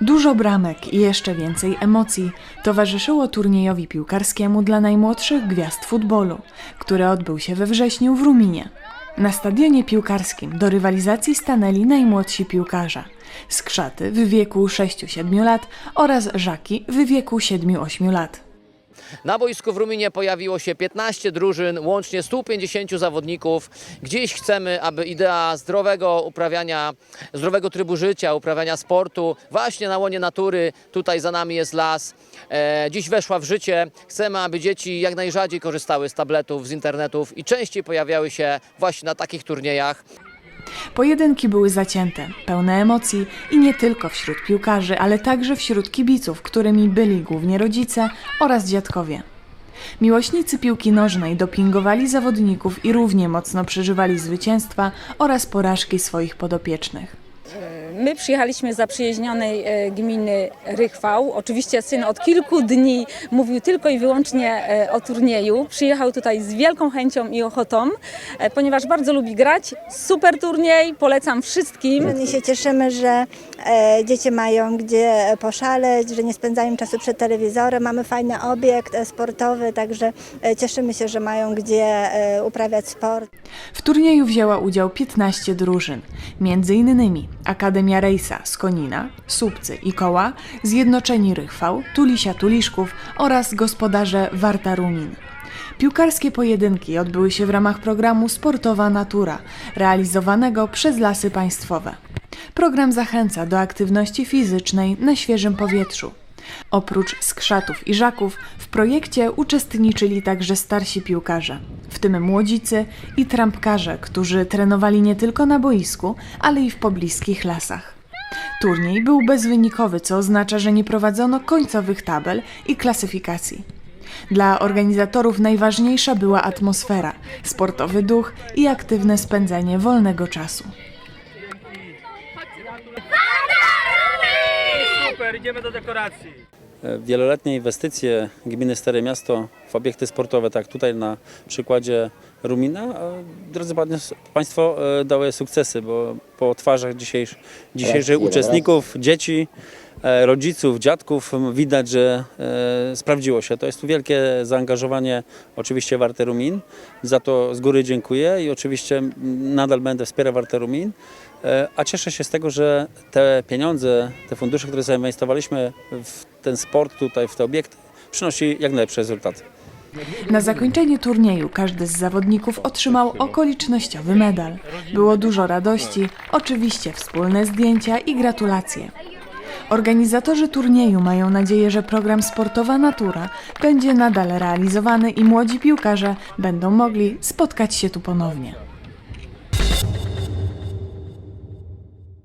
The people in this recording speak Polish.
Dużo bramek i jeszcze więcej emocji towarzyszyło turniejowi piłkarskiemu dla najmłodszych gwiazd futbolu, który odbył się we wrześniu w Ruminie. Na stadionie piłkarskim do rywalizacji stanęli najmłodsi piłkarze. Skrzaty w wieku 6-7 lat oraz Żaki w wieku 7-8 lat. Na boisku w Ruminie pojawiło się 15 drużyn, łącznie 150 zawodników. Gdzieś chcemy, aby idea zdrowego uprawiania, zdrowego trybu życia, uprawiania sportu właśnie na łonie natury, tutaj za nami jest las, e, dziś weszła w życie. Chcemy, aby dzieci jak najrzadziej korzystały z tabletów, z internetów i częściej pojawiały się właśnie na takich turniejach. Pojedynki były zacięte, pełne emocji i nie tylko wśród piłkarzy, ale także wśród kibiców, którymi byli głównie rodzice oraz dziadkowie. Miłośnicy piłki nożnej dopingowali zawodników i równie mocno przeżywali zwycięstwa oraz porażki swoich podopiecznych. My przyjechaliśmy z zaprzyjaźnionej e, gminy Rychwał. Oczywiście syn od kilku dni mówił tylko i wyłącznie e, o turnieju. Przyjechał tutaj z wielką chęcią i ochotą, e, ponieważ bardzo lubi grać. Super turniej, polecam wszystkim. My się cieszymy, że dzieci mają gdzie poszaleć, że nie spędzają czasu przed telewizorem. Mamy fajny obiekt sportowy, także cieszymy się, że mają gdzie uprawiać sport. W turnieju wzięła udział 15 drużyn, między innymi Akademia Rejsa z Konina, Słupcy i Koła, Zjednoczeni Rychwał, Tulisia Tuliszków oraz gospodarze Warta Rumin. Piłkarskie pojedynki odbyły się w ramach programu Sportowa Natura, realizowanego przez Lasy Państwowe. Program zachęca do aktywności fizycznej na świeżym powietrzu. Oprócz skrzatów i żaków w projekcie uczestniczyli także starsi piłkarze, w tym młodzicy i trampkarze, którzy trenowali nie tylko na boisku, ale i w pobliskich lasach. Turniej był bezwynikowy, co oznacza, że nie prowadzono końcowych tabel i klasyfikacji. Dla organizatorów najważniejsza była atmosfera, sportowy duch i aktywne spędzenie wolnego czasu. Super, idziemy do dekoracji. Wieloletnie inwestycje gminy Stare Miasto w obiekty sportowe, tak tutaj na przykładzie Rumina, drodzy Państwo, e, dały sukcesy, bo po twarzach dzisiejsz, dzisiejszych uczestników, dzieci, e, rodziców, dziadków widać, że e, sprawdziło się. To jest tu wielkie zaangażowanie oczywiście Warte Rumin. Za to z góry dziękuję i oczywiście nadal będę wspierał Warte Rumin. E, A cieszę się z tego, że te pieniądze, te fundusze, które zainwestowaliśmy w ten sport tutaj, w te obiekty, przynosi jak najlepsze rezultaty. Na zakończenie turnieju każdy z zawodników otrzymał okolicznościowy medal. Było dużo radości, oczywiście wspólne zdjęcia i gratulacje. Organizatorzy turnieju mają nadzieję, że program Sportowa Natura będzie nadal realizowany i młodzi piłkarze będą mogli spotkać się tu ponownie.